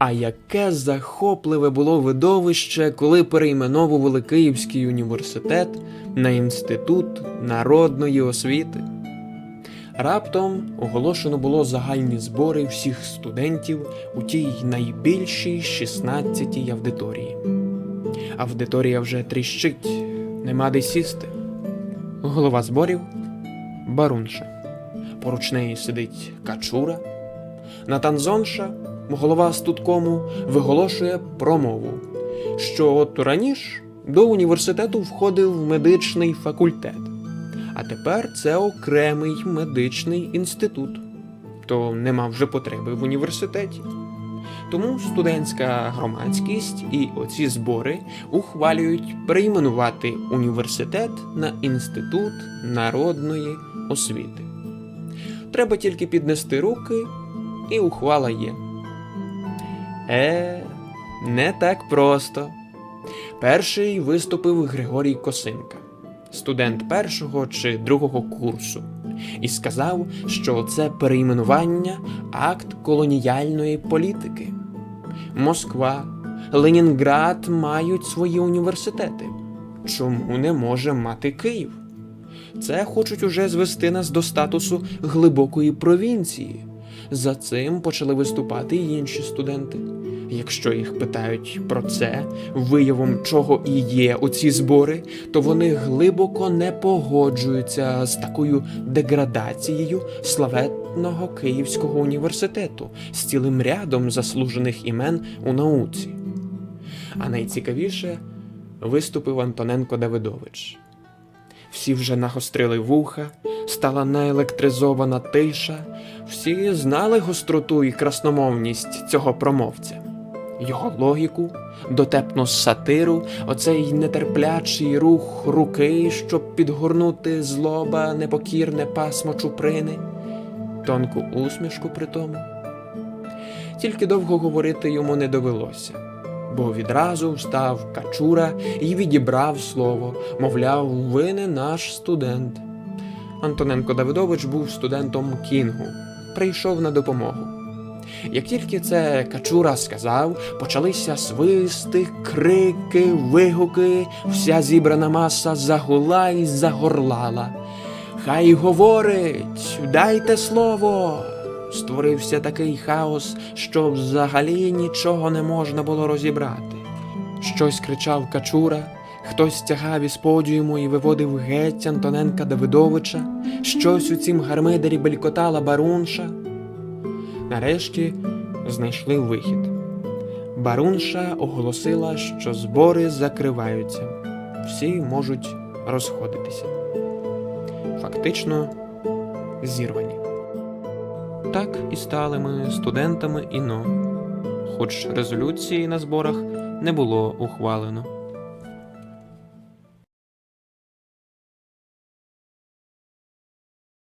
А яке захопливе було видовище, коли перейменовували Київський університет на інститут народної освіти. Раптом оголошено було загальні збори всіх студентів у тій найбільшій 16-й аудиторії. Аудиторія вже тріщить, нема де сісти. Голова зборів Барунша. Поруч неї сидить Качура. Натанзонша, голова студкому, виголошує промову, що от раніше до університету входив медичний факультет, а тепер це окремий медичний інститут, то нема вже потреби в університеті. Тому студентська громадськість і оці збори ухвалюють перейменувати університет на інститут народної освіти. Треба тільки піднести руки, і ухвала є. Е, не так просто. Перший виступив Григорій Косинка, студент першого чи другого курсу, і сказав, що це перейменування акт колоніальної політики. Москва, Ленінград мають свої університети. Чому не може мати Київ? Це хочуть уже звести нас до статусу глибокої провінції. За цим почали виступати і інші студенти. Якщо їх питають про це, виявом чого і є оці збори, то вони глибоко не погоджуються з такою деградацією славетного Київського університету з цілим рядом заслужених імен у науці. А найцікавіше виступив Антоненко Давидович. Всі вже нагострили вуха, стала наелектризована тиша, всі знали гостроту і красномовність цього промовця, його логіку, дотепну сатиру, оцей нетерплячий рух руки, щоб підгорнути злоба непокірне пасмо чуприни, тонку усмішку при тому. Тільки довго говорити йому не довелося бо відразу встав Качура і відібрав слово, мовляв, ви не наш студент. Антоненко Давидович був студентом Кінгу, прийшов на допомогу. Як тільки це Качура сказав, почалися свисти, крики, вигуки, вся зібрана маса загула і загорлала. Хай говорить, дайте слово. Створився такий хаос, що взагалі нічого не можна було розібрати. Щось кричав Качура, хтось тягав із подіуму і виводив геть Антоненка Давидовича, щось у цім гармидері белькотала барунша. Нарешті знайшли вихід. Барунша оголосила, що збори закриваються, всі можуть розходитися. Фактично зірвані. Так і стали ми студентами ІНО, хоч резолюції на зборах не було ухвалено.